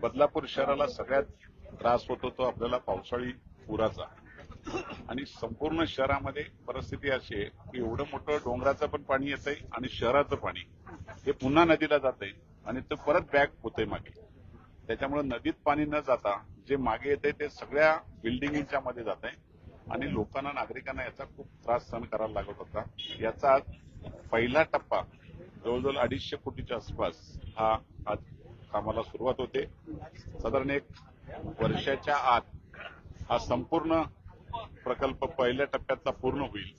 बदलापूर शहराला सगळ्यात त्रास होतो तो आपल्याला पावसाळी पुराचा. आणि संपूर्ण शहरामध्ये परिस्थिती अशी आहे की एवढं मोठं डोंगराचं पण पाणी येतंय आणि शहराचं पाणी. हे पुन्हा नदीला जातंय आणि ते परत बॅक होतंय मागे. त्याच्यामुळे नदीत पाणी न जाता जे मागे येते ते सगळ्या बिल्डिंगच्या मध्ये जात आहे. आणि लोकांना नागरिकांना याचा खूप त्रास सहन करायला लागत होता. याचा आज पहिला टप्पा जवळजवळ अडीचशे कोटीच्या आसपास हा आज कामाला सुरुवात होते. साधारण एक वर्षाच्या आत हा संपूर्ण प्रकल्प पहिल्या टप्प्यातला पूर्ण होईल.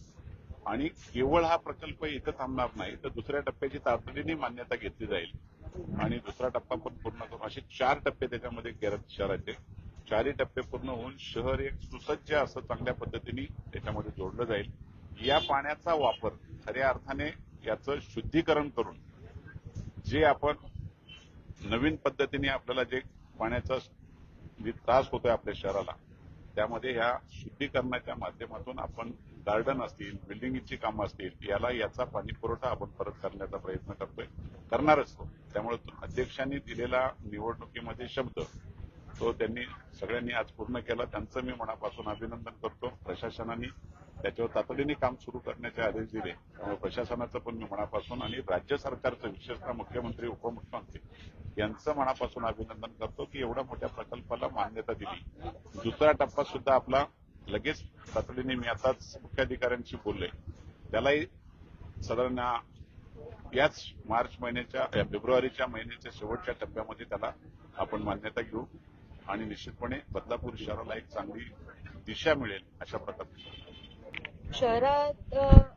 आणि केवळ हा प्रकल्प इथं थांबणार नाही तर दुसऱ्या टप्प्याची तातडीने मान्यता घेतली जाईल. आणि दुसरा टप्पा पण पूर्ण करून असे चार टप्पे त्याच्यामध्ये केरळ शहराचे चारही टप्पे पूर्ण होऊन शहर एक सुसज्ज असं चांगल्या पद्धतीने त्याच्यामध्ये जोडलं जाईल. या पाण्याचा वापर खऱ्या अर्थाने याचं शुद्धीकरण करून जे आपण नवीन पद्धतीने आपल्याला जे पाण्याचा जे त्रास होतोय आपल्या शहराला त्यामध्ये ह्या शुद्धीकरणाच्या माध्यमातून आपण गार्डन असतील बिल्डिंगची कामं असतील याला याचा पाणी पुरवठा आपण परत करण्याचा प्रयत्न करतोय करणारच तो त्यामुळे अध्यक्षांनी दिलेला निवडणुकीमध्ये शब्द तो त्यांनी सगळ्यांनी आज पूर्ण केला. त्यांचं मी मनापासून अभिनंदन करतो प्रशासनाने. त्याच्यावर तातडीने काम सुरू करण्याचे आदेश दिले. त्यामुळे प्रशासनाचं पण मी मनापासून आणि राज्य सरकारचं विशेषतः मुख्यमंत्री उपमुख्यमंत्री यांचं मनापासून अभिनंदन करतो की एवढ्या मोठ्या प्रकल्पाला मान्यता दिली. दुसरा टप्पा सुद्धा आपला लगेच तातडीने मी आताच मुख्याधिकाऱ्यांशी बोलले. त्यालाही साधारण याच मार्च महिन्याच्या फेब्रुवारीच्या महिन्याच्या शेवटच्या टप्प्यामध्ये त्याला आपण मान्यता घेऊ. आणि निश्चितपणे बदलापूर शहराला एक चांगली दिशा मिळेल अशा प्रकारे शहरात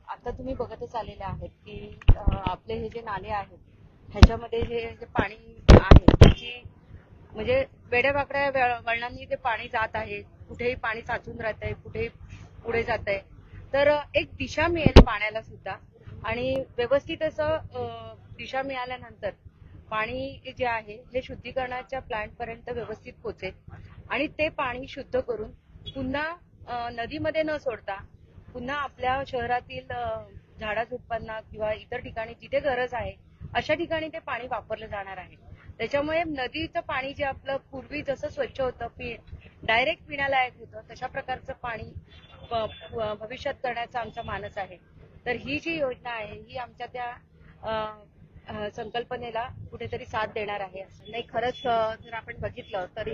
आता तुम्ही बघतच आलेले आहेत की आपले हे जे नाले आहेत ह्याच्यामध्ये हे जे पाणी आहे त्याची म्हणजे वेड्यावाकड्या वळणांनी ते पाणी जात आहे कुठेही पाणी साचून राहत आहे कुठेही पुढे जात आहे. तर एक दिशा मिळेल पाण्याला सुद्धा. आणि व्यवस्थित असं दिशा मिळाल्यानंतर पाणी जे आहे हे शुद्धीकरणाच्या प्लांट पर्यंत व्यवस्थित पोचेल आणि ते पाणी शुद्ध करून पुन्हा नदीमध्ये न सोडता पुन्हा आपल्या शहरातील झाडाझुडपांना किंवा इतर ठिकाणी जिथे गरज आहे अशा ठिकाणी ते पाणी वापरलं जाणार आहे. त्याच्यामुळे नदीचं पाणी जे आपलं पूर्वी जसं स्वच्छ होतं पि डायरेक्ट पिण्यालायक होतं तशा प्रकारचं पाणी भविष्यात करण्याचा आमचा मानस आहे. तर ही जी योजना आहे ही आमच्या त्या संकल्पनेला कुठेतरी साथ देणार आहे नाही खरंच जर आपण बघितलं तर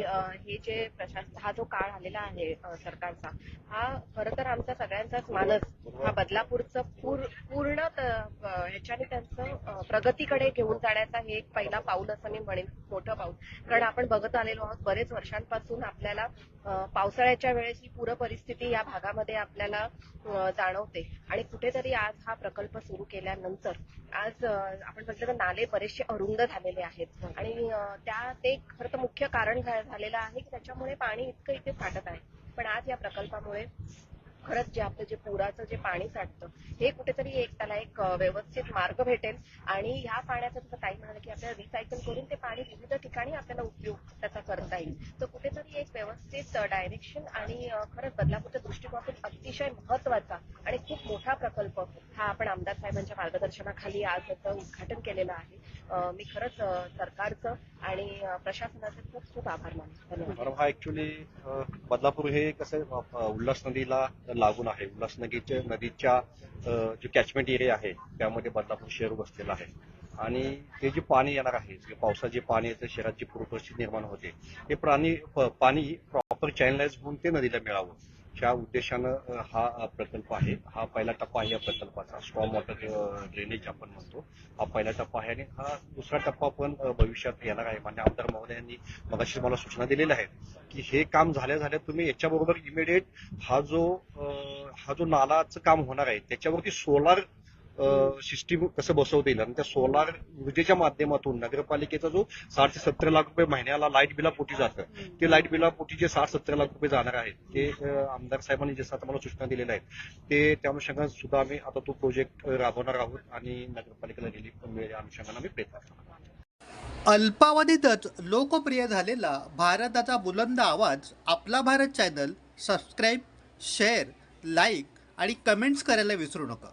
हे जे प्रशासन हा जो काळ आलेला आहे सरकारचा हा खरं तर आमचा सगळ्यांचाच मानस. हा बदलापूरचं पूर पूर्ण ह्याच्याने त्यांचं प्रगतीकडे घेऊन जाण्याचा हे एक पहिला पाऊल असं मी म्हणेन मोठं पाऊल. कारण आपण बघत आलेलो आहोत बरेच वर्षांपासून आपल्याला पावसाळ्याच्या वेळेस ही पूर परिस्थिती या भागामध्ये आपल्याला जाणवते. आणि कुठेतरी आज हा प्रकल्प सुरू केल्यानंतर आज आपण बघितलं तर नाले बरेचसे अरुंद झालेले आहेत. आणि त्या ते खरं तर मुख्य कारण झालेलं आहे की त्याच्यामुळे पाणी इतकं इथे फाटत आहे. पण आज या प्रकल्पामुळे खरंच जे आपलं जे पुराचं जे पाणी साठतं हे कुठेतरी एक त्याला एक व्यवस्थित मार्ग भेटेल. आणि ह्या पाण्याचं जसं ताई म्हणाले की आपल्याला रिसायकल करून ते पाणी विविध ठिकाणी आपल्याला उपयोग त्याचा करता येईल. तर कुठेतरी एक व्यवस्थित डायरेक्शन आणि खरंच बदलापूरच्या दृष्टिकोनातून अतिशय महत्त्वाचा आणि खूप मोठा प्रकल्प हा आपण आमदार साहेबांच्या मार्गदर्शनाखाली आज त्याचं उद्घाटन केलेलं आहे. मी खरंच सरकारचं आणि अ, प्रशासनाचे खूप खूप आभार मानतो. हा ऍक्च्युली बदलापूर हे कसं उल्हास नदीला लागून आहे. उल्हास नदीच्या नदीच्या जो कॅचमेंट एरिया आहे त्यामध्ये बदलापूर शहर वसलेलं आहे. आणि ते जे पाणी येणार आहे पावसाचे पाणी येतं शहरात जी पूरपरिस्थिती निर्माण होते हे प्राणी पाणी प्रॉपर चॅनलाइज होऊन ते नदीला मिळावं. च्या उद्देशानं हा प्रकल्प आहे. हा पहिला टप्पा आहे या प्रकल्पाचा. स्टॉम वॉटर ड्रेनेज आपण म्हणतो. हा पहिला टप्पा आहे आणि हा दुसरा टप्पा पण भविष्यात येणार आहे. मान्य आमदार महोदयांनी मगाशी मला सूचना दिलेल्या आहेत की हे काम झाल्या झाल्या तुम्ही याच्याबरोबर इमिडिएट हा जो हा जो नालाचं काम होणार आहे त्याच्यावरती सोलार सिस्टीम कसं बसवता येईल? आणि त्या सोलार ऊर्जेच्या माध्यमातून नगरपालिकेचा जो साठ ते सत्तर लाख रुपये महिन्याला लाइट बिलापोटी जातं ते लाइट बिलापोटी जे साठ सत्तर लाख रुपये जाणार आहेत ते आमदार साहेबांनी जसं आता मला सूचना दिलेल्या आहेत ते त्या अनुषंगाने सुद्धा आम्ही आता तो प्रोजेक्ट राबवणार आहोत आणि नगरपालिकेला रिलीफ पण मिळेल या अनुषंगाने आम्ही प्रयत्न करणार अल्पावधीतच लोकप्रिय झालेला भारताचा बुलंद आवाज आपला Bharat channel subscribe share like आणि कमेंट्स करायला विसरू नका.